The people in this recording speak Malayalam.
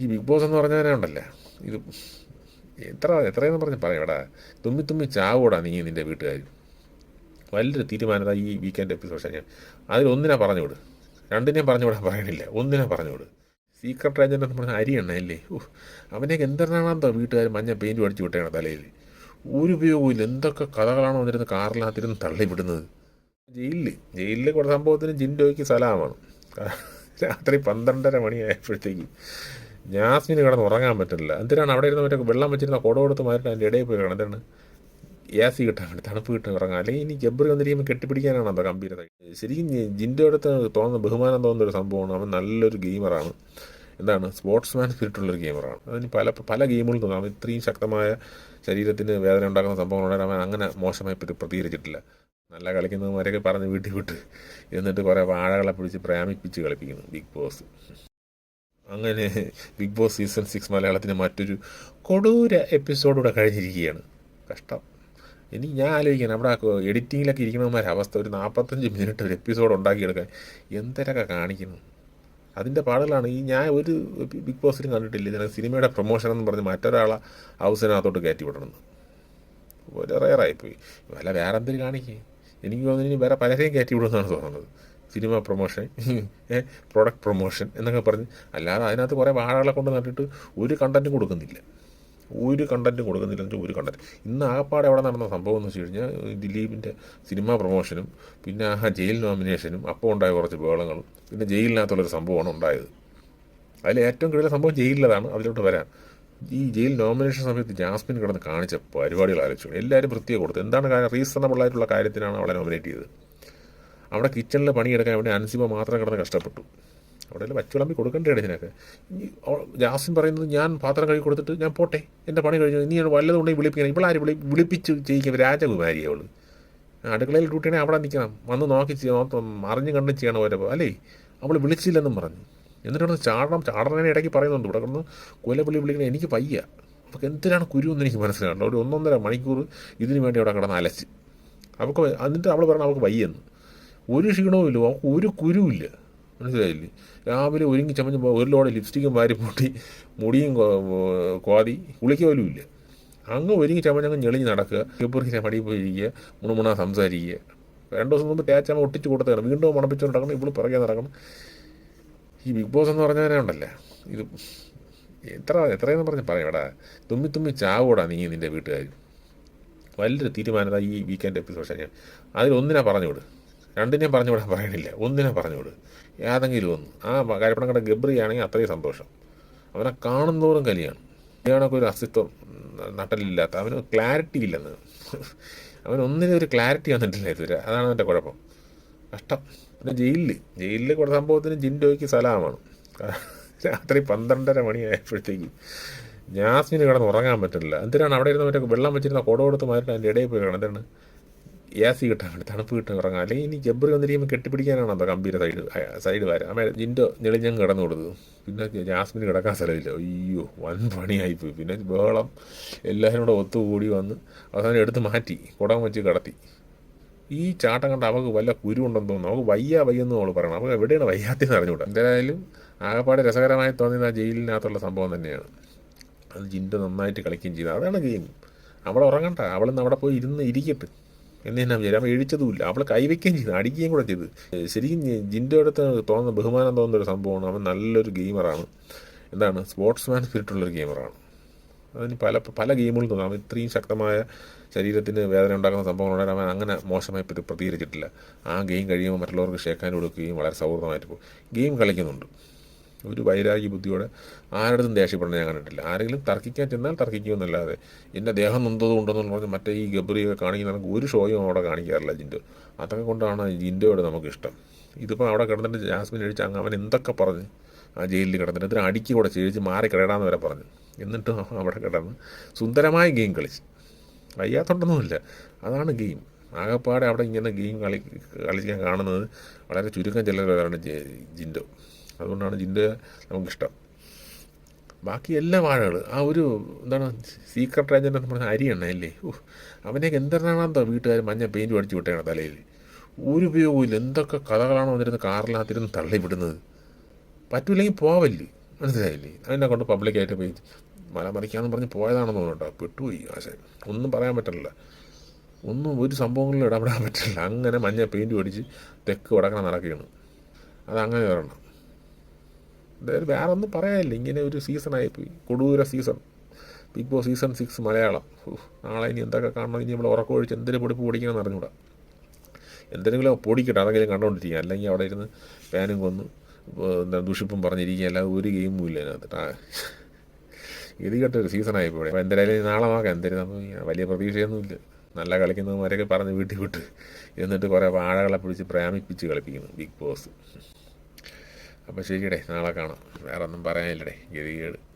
ഈ ബിഗ് ബോസ് എന്ന് പറഞ്ഞവരെ ഉണ്ടല്ലേ? ഇത് എത്ര എത്രയെന്ന് പറഞ്ഞ് പറയാം എടാ. തുമ്മി തുമ്മി ചാവൂടാ നീ നിന്റെ വീട്ടുകാർ വലിയൊരു തീരുമാനത ഈ വീക്കെൻഡ് എപ്പിസോഡ് ഞാൻ. അതിലൊന്നിനെ പറഞ്ഞു വിട്. രണ്ടിനെയും പറഞ്ഞു വിടാൻ പറയണില്ല. ഒന്നിനെ പറഞ്ഞു വിട്. സീക്രട്ട് ഏജന്റ് എന്ന് പറഞ്ഞാൽ അരി എണ്ണയല്ലേ? ഓ അവനെയൊക്കെ എന്തെന്നാണെന്തോ വീട്ടുകാർ മഞ്ഞ പെയിന്റ് അടിച്ച് വിട്ടേണ തലയിൽ. ഒരു ഉപയോഗമില്ല എന്തൊക്കെ കഥകളാണോ വന്നിരുന്ന് കാറിനകത്തിരുന്ന് തള്ളിവിടുന്നത്? ജയിലിൽ ജയിലിൽ കുറേ സംഭവത്തിന് ജിൻഡോയ്ക്ക് സലാമാണ്. രാത്രി പന്ത്രണ്ടര മണിയായപ്പോഴത്തേക്ക് ജാസ്മിന് കിടന്ന് ഉറങ്ങാൻ പറ്റില്ല. എന്തിനാണ് അവിടെ ഇരുന്ന് മറ്റേ വെള്ളം വെച്ചിരുന്ന കുട കൊടുത്ത് മാറിയിട്ട് അതിന്റെ ഇടയിൽ പോയി കിടന്ന്? എന്താണ്? എ സി കിട്ടാൻ വേണ്ടി തണുപ്പ് കിട്ടാൻ ഉറങ്ങാം അല്ലെങ്കിൽ ഇനി ജബ്ബർ വന്നിരിക്കുമ്പോൾ കെട്ടിപ്പിടിക്കാനാണ് അപ്പോൾ ഗംഭീരത ശരിക്കും ജിന്റെ അടുത്ത് തോന്നുന്ന ബഹുമാനം തോന്നുന്ന ഒരു സംഭവമാണ്. അവൻ നല്ലൊരു ഗെയിമറാണ്. എന്താണ്? സ്പോർട്സ്മാൻ സ്പിരിറ്റുള്ളൊരു ഗെയിമറാണ്. അതിന് പല പല ഗെയിമുകളും തോന്നും അവൻ ഇത്രയും ശക്തമായ ശരീരത്തിന് വേദന ഉണ്ടാക്കുന്ന സംഭവങ്ങളുണ്ടെങ്കിൽ അവൻ അങ്ങനെ മോശമായി പ്രതി- പ്രതികരിച്ചിട്ടില്ല. നല്ല കളിക്കുന്നവരൊക്കെ പറഞ്ഞ് വീട്ടിൽ വിട്ട് എന്നിട്ട് കുറേ വാഴകളെ പിടിച്ച് പ്രേമിപ്പിച്ച് കളിപ്പിക്കുന്നു. Big Boss. അങ്ങനെ ബിഗ് ബോസ് സീസൺ സിക്സ് മലയാളത്തിന് മറ്റൊരു കൊടൂര എപ്പിസോഡൂടെ കഴിഞ്ഞിരിക്കുകയാണ്. കഷ്ടം. ഇനി ഞാൻ ആലോചിക്കാൻ അവിടെ എഡിറ്റിങ്ങിലൊക്കെ ഇരിക്കണമാരെ അവസ്ഥ ഒരു നാൽപ്പത്തഞ്ച് മിനിറ്റ് ഒരു എപ്പിസോഡ് ഉണ്ടാക്കിയെടുക്കാൻ എന്തരൊക്കെ കാണിക്കുന്നു? അതിന്റെ പാടുകളാണ് ഈ ഞാൻ ഒരു ബിഗ് ബോസിലും കണ്ടിട്ടില്ല. ഇതിനെ സിനിമയുടെ പ്രൊമോഷൻ എന്ന് പറഞ്ഞ് മറ്റൊരാളെ ഹൗസിനകത്തോട്ട് കയറ്റി വിടണമെന്ന് ഒരു റയറായിപ്പോയി വല്ല വേറെ എന്തെങ്കിലും കാണിക്കേ? എനിക്ക് തോന്നുന്നു ഇനി വേറെ പലരെയും കയറ്റി വിടുമെന്നാണ് തോന്നുന്നത്. സിനിമ പ്രൊമോഷൻ പ്രൊഡക്റ്റ് പ്രൊമോഷൻ എന്നൊക്കെ പറഞ്ഞ് അല്ലാതെ അതിനകത്ത് കുറേ വാഴകളെ കൊണ്ട് നട്ടിട്ട് ഒരു കണ്ടന്റും കൊടുക്കുന്നില്ല. ഒരു കണ്ടന്റും കൊടുക്കുന്നില്ല എന്ന് വെച്ചാൽ ഒരു കണ്ടന്റ് ഇന്ന് ആകപ്പാടെ എവിടെ നടന്ന സംഭവം എന്ന് വെച്ച് കഴിഞ്ഞാൽ ദിലീപിന്റെ സിനിമാ പ്രൊമോഷനും പിന്നെ ആ ജയിൽ നോമിനേഷനും അപ്പോൾ ഉണ്ടായ കുറച്ച് ബഹളങ്ങളും പിന്നെ ജയിലിനകത്തുള്ളൊരു സംഭവമാണ് ഉണ്ടായത്. അതിൽ ഏറ്റവും കൂടുതൽ സംഭവം ജയിലിലതാണ് അതിലോട്ട് വരാൻ. ഈ ജയിൽ നോമിനേഷൻ സമയത്ത് ജാസ്മിൻ കിടന്ന് കാണിച്ച പരിപാടികൾ ആലോചിച്ചു. എല്ലാവരും വൃത്തിയെ കൊടുത്തു. എന്താണ് കാര്യം? റീസണബിൾ ആയിട്ടുള്ള കാര്യത്തിനാണ് അവളെ നോമിനേറ്റ് ചെയ്തത്. അവിടെ കിച്ചണിൽ പണിയെടുക്കാൻ അവിടെ അൻസിബ മാത്രം കിടന്ന് കഷ്ടപ്പെട്ടു. അവിടെ വച്ചുവിളമ്പി കൊടുക്കേണ്ടേ ഇതിനൊക്കെ. ഇനി ജാസിൻ പറയുന്നത് ഞാൻ പാത്രം കഴുകി കൊടുത്തിട്ട് ഞാൻ പോട്ടെ എന്റെ പണി കഴിഞ്ഞു. ഇനി വല്ലതും ഉണ്ടെങ്കിൽ വിളിപ്പിക്കണം. ഇവളാര് വിളി വിളിപ്പിച്ച് ചെയ്യിക്കും രാജകുമാരി അവൾ അടുക്കളയിൽ ഡ്യൂട്ടിയാണെങ്കിൽ അവിടെ നിൽക്കണം. വന്ന് നോക്കി ചെയ്യ- അറിഞ്ഞു കണ്ടും ചെയ്യണം ഓരോ അല്ലേ? അവൾ വിളിച്ചില്ലെന്നും പറഞ്ഞു. എന്നിട്ട് ചാടണം ചാടണേനെ ഇടയ്ക്ക് പറയുന്നുണ്ട്. ഇവിടെ കിടന്ന് കൊലപ്പുള്ളി വിളിക്കണം എനിക്ക് പയ്യ അപ്പോൾ എന്തിനാണ് കുരു എന്ന് എനിക്ക് മനസ്സിലാകണ്ട. ഒരു ഒന്നൊന്നര മണിക്കൂർ ഇതിനു വേണ്ടി അവിടെ കിടന്ന് അലച്ച്. അവൾക്ക് എന്നിട്ട് അവൾ പറഞ്ഞു അവൾക്ക് വയ്യെന്ന്. ഒരു ക്ഷീണവും ഇല്ല ഒരു കുരുവില്ല മനസ്സിലായില്ലേ? രാവിലെ ഒരുങ്ങി ചമഞ്ഞ് ഒരു ലോഡ് ലിപ്സ്റ്റിക്കും വാരി പൊട്ടി മുടിയും കോ- കോതി കുളിക്ക പോലും ഇല്ല. അങ്ങ് ഒരുങ്ങി ചമഞ്ഞങ്ങ് ഞെളിഞ്ഞ് നടക്കുക ഇപ്പുറത്തെ മടിയിൽ പോയി ഇരിക്കുക മുണുമുണ സംസാരിക്കുക. രണ്ട് ദിവസം മുമ്പ് തേച്ചമ്മ ഒട്ടിച്ച് കൊടുത്തതാണ് വീണ്ടും മണപ്പിച്ചുകൊണ്ട് നടക്കണം ഇവൾ പിറകെ നടക്കണം. ഈ ബിഗ് ബോസ് എന്ന് പറഞ്ഞവരെ ഉണ്ടല്ലേ? ഇത് എത്ര എത്രയെന്ന് പറഞ്ഞ് പറയാം എടാ തുമ്മി തുമ്മി ചാവൂടാ നീ നിന്റെ വീട്ടുകാർ വലിയൊരു തീരുമാനത ഈ വീക്കെൻഡ് എപ്പിസോഡ് ഞാൻ അതിലൊന്നിനാ പറഞ്ഞു വിട് രണ്ടിനെയും പറഞ്ഞു വിടാൻ പറയണില്ല. ഒന്നിനെ പറഞ്ഞു വിട് ഏതെങ്കിലും ഒന്ന്. ആ കാര്യപ്പണക്കട ഗബ്രിയാണെങ്കിൽ അത്രയും സന്തോഷം. അവനെ കാണുന്നതോറും കലിയാണ്. ഇയാളൊക്കെ ഒരു അസ്തിത്വം നട്ടലില്ലാത്ത അവന് ക്ലാരിറ്റി ഇല്ലെന്ന്. അവൻ ഒന്നിനും ഒരു ക്ലാരിറ്റി വന്നിട്ടില്ല ഇതുവരെ. അതാണ് അവന്റെ കുഴപ്പം. കഷ്ടം. പിന്നെ ജയിലിൽ ജയിലിൽ കുറേ സംഭവത്തിന് ജിൻഡോയ്ക്ക് സലാമാണ്. രാത്രി പന്ത്രണ്ടര മണിയായപ്പോഴത്തേക്ക് ജാസ്മിന് കിടന്ന് ഉറങ്ങാൻ പറ്റില്ല. എന്തിനാണ് അവിടെ ഇരുന്ന് മറ്റേ വെള്ളം വെച്ചിരുന്ന കുടം കൊടുത്ത് മാറിയിട്ട് അതിന്റെ ഇടയിൽ പോയി കിടന്ന് എന്താണ്? എ സി കിട്ടാൻ വേണ്ടി തണുപ്പ് കിട്ടാൻ ഉറങ്ങാം അല്ലെങ്കിൽ ഇനി ജബ്ബർ വന്നിരിക്കുമ്പോൾ കെട്ടിപ്പിടിക്കാനാണ് അപ്പോൾ ഗംഭീര സൈഡ് സൈഡ് വരാം. അമ്മ ജിൻഡോ ഞെളിഞ്ഞങ്ങ് കിടന്നു കൊടുത്തു. പിന്നെ ജാസ്മിന് കിടക്കാൻ സ്ഥലമില്ല. അയ്യോ വൻ പണിയായിപ്പോയി. പിന്നെ ബഹളം. എല്ലാവരും കൂടെ ഒത്തുകൂടി വന്ന് അവസാനം എടുത്ത് മാറ്റി കുടം വെച്ച് കിടത്തി. ഈ ചാട്ടം കണ്ട അവൾക്ക് വല്ല കുരുണ്ടെന്ന് തോന്നുന്നു. അവൾക്ക് വയ്യ വയ്യെന്ന് അവൾ പറയണം. അവൾക്ക് എവിടെയാണ് വയ്യാത്തെന്ന് അറിഞ്ഞുകൂടാ. എന്തായാലും ആകപ്പാട് രസകരമായി തോന്നിയത് ആ ജയിലിനകത്തുള്ള സംഭവം തന്നെയാണ്. അത് ജിന്റെ നന്നായിട്ട് കളിക്കുകയും ചെയ്തു. അതാണ് ഗെയിം. അവിടെ ഉറങ്ങണ്ട. അവളിന്ന് അവിടെ പോയി ഇരുന്ന് ഇരിക്കട്ടെ. എന്ന് തന്നെ വിചാരം അവൾ എഴിച്ചതുമില്ല അവൾ കൈവയ്ക്കുകയും ചെയ്തു. അടിക്കുകയും കൂടെ ചെയ്തു. ശരിക്കും ജിന്റെ അടുത്ത് തോന്നുന്ന ബഹുമാനം തോന്നുന്ന ഒരു സംഭവമാണ്. അവൻ നല്ലൊരു ഗെയിമറാണ്. എന്താണ്? സ്പോർട്സ്മാൻ സ്പിരിറ്റുള്ളൊരു ഗെയിമറാണ്. അതിന് പല പല ഗെയിമുകളും തോന്നും. അവൻ ഇത്രയും ശക്തമായ ശരീരത്തിന് വേദന ഉണ്ടാക്കുന്ന സംഭവങ്ങളുണ്ടായി അവൻ അങ്ങനെ മോശമായി പ്രതി- പ്രതികരിച്ചിട്ടില്ല. ആ ഗെയിം കഴിയുമ്പോൾ മറ്റുള്ളവർക്ക് ഷേക്കാൻ കൊടുക്കുകയും വളരെ സൗഹൃദമായിട്ട് പോകും. ഗെയിം കളിക്കുന്നുണ്ട്. ഒരു വൈരാഗ്യ ബുദ്ധിയോടെ ആരുടെയും ദേഷ്യപ്പെടണം ഞാൻ കണ്ടിട്ടില്ല. ആരെങ്കിലും തർക്കിക്കാൻ ചെന്നാൽ തർക്കിക്കുമെന്നല്ലാതെ എന്റെ ദേഹം നൊന്തത് ഉണ്ടെന്ന് പറഞ്ഞ് മറ്റേ ഈ ഗബ്രിയൊക്കെ കാണിക്കുന്ന നമുക്ക് ഒരു ഷോയും അവിടെ കാണിക്കാറില്ല ജിൻഡോ. അതൊക്കെ കൊണ്ടാണ് ജിൻഡോയോട് നമുക്കിഷ്ടം. ഇതിപ്പോൾ അവിടെ കിടന്നിട്ട് ജാസ്മിൻ അടിച്ച് അങ്ങ് അവൻ എന്തൊക്കെ പറഞ്ഞ് ആ ജയിലിൽ കിടന്നിട്ട് ഇതിന് അടിക്ക് കൂടെ ചേച്ചി മാറി കിടടാന്ന് വരെ പറഞ്ഞു. എന്നിട്ട് അവിടെ കിടന്ന് സുന്ദരമായ ഗെയിം കളിച്ച്. വയ്യാത്തൊണ്ടൊന്നുമില്ല. അതാണ് ഗെയിം. ആകെപ്പാടെ അവിടെ ഇങ്ങനെ ഗെയിം കളി കളിക്കാൻ കാണുന്നത് വളരെ ചുരുക്കം ചിലരാണ് ജിൻഡോ. അതുകൊണ്ടാണ് ജിൻഡോ നമുക്കിഷ്ടം. ബാക്കി എല്ലാ വാഴകൾ ആ ഒരു എന്താണ് സീക്രട്ട് ഏജന്റ് എന്ന് പറഞ്ഞാൽ അരി എണ്ണയല്ലേ ഓ അവനെയൊക്കെ എന്തെന്നാണെന്നോ വീട്ടുകാർ മഞ്ഞ പെയിന്റ് അടിച്ച് വിട്ടേണ തലയിൽ ഒരു ഉപയോഗമില്ല എന്തൊക്കെ കഥകളാണോ വന്നിരുന്ന് കാറിനകത്തിരുന്ന് തള്ളിവിടുന്നത്. പറ്റൂല്ലെങ്കിൽ പോവല്ലേ. മനസ്സിലായില്ലേ? അതിനെ കൊണ്ട് പബ്ലിക്കായിട്ട് പോയി മല മറിക്കാന്ന് പറഞ്ഞ് പോയതാണെന്ന് തോന്നുന്നു കേട്ടോ പെട്ടുപോയി ആശ ഒന്നും പറയാൻ പറ്റില്ല ഒന്നും ഒരു സംഭവങ്ങളിലും ഇടപെടാൻ പറ്റില്ല അങ്ങനെ മഞ്ഞ പെയിന്റ് അടിച്ച് തെക്ക് വടക്കണം നടക്കുകയാണ്. അതങ്ങനെ വരണം എന്തായാലും വേറെ ഒന്നും പറയാനില്ല. ഇങ്ങനെ ഒരു സീസണായി പോയി കൊടൂര season Big Boss season six Malayalam. നാളെ ഇനി എന്തൊക്കെ കാണണം? ഇനി നമ്മൾ ഉറക്കം ഒഴിച്ച് എന്തിനു പൊടിപ്പ് പൊടിക്കണമെന്ന് അറിഞ്ഞൂടാ എന്തെങ്കിലും പൊടിക്കട്ടെ. അതെങ്കിലും കണ്ടുകൊണ്ടിരിക്കുക അല്ലെങ്കിൽ അവിടെ ഇരുന്ന് ഫാനും കൊന്ന് എന്താ ദുഷിപ്പും പറഞ്ഞിരിക്കുക. അല്ലാതെ ഒരു ഗെയിമും ഇല്ല അതിനകത്ത് ഇത് കേട്ടൊരു സീസണായി പോയി അപ്പോൾ എന്തായാലും നാളെ നോക്കാം. എന്തായാലും വലിയ പ്രതീക്ഷയൊന്നുമില്ല. നല്ല കളിക്കുന്നവന്മാരൊക്കെ പറഞ്ഞ് വീട്ടിൽ വിട്ട് എന്നിട്ട് കുറേ വാഴകളെ പിടിച്ച് പ്രേമിപ്പിച്ച് കളിപ്പിക്കുന്നു ബിഗ് ബോസ് അപ്പോൾ ശരിയടേ നാളെ കാണാം. വേറെ ഒന്നും പറയാനില്ലടേ ഗതികേട്.